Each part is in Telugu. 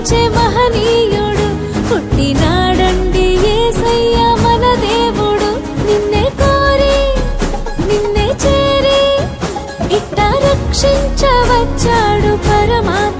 కరుణించే మహనీయుడు. పుట్టినాడండి ఏసయ్య మన దేవుడు. నిన్నే కోరి నిన్నే చేరి ఇట్ట రక్షించవచ్చాడు పరమాత్మ.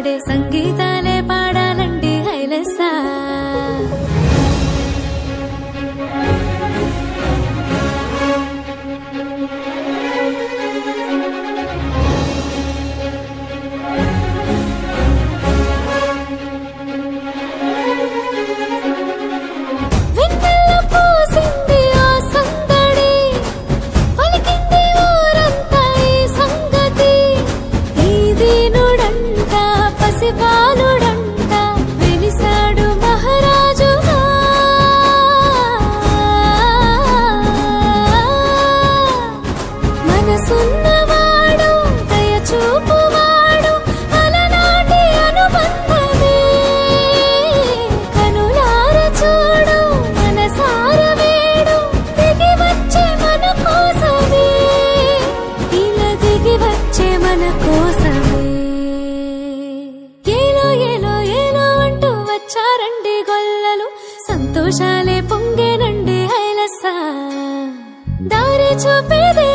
పాడే సంగీత to be the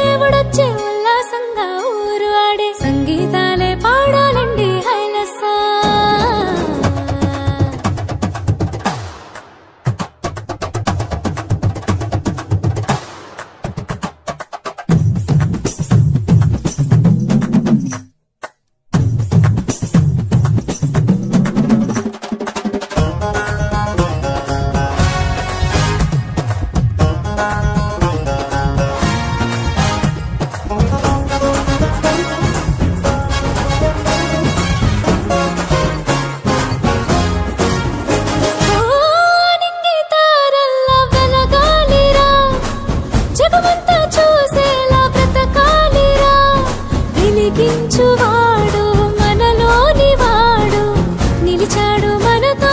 ఉన్నాడు మనతో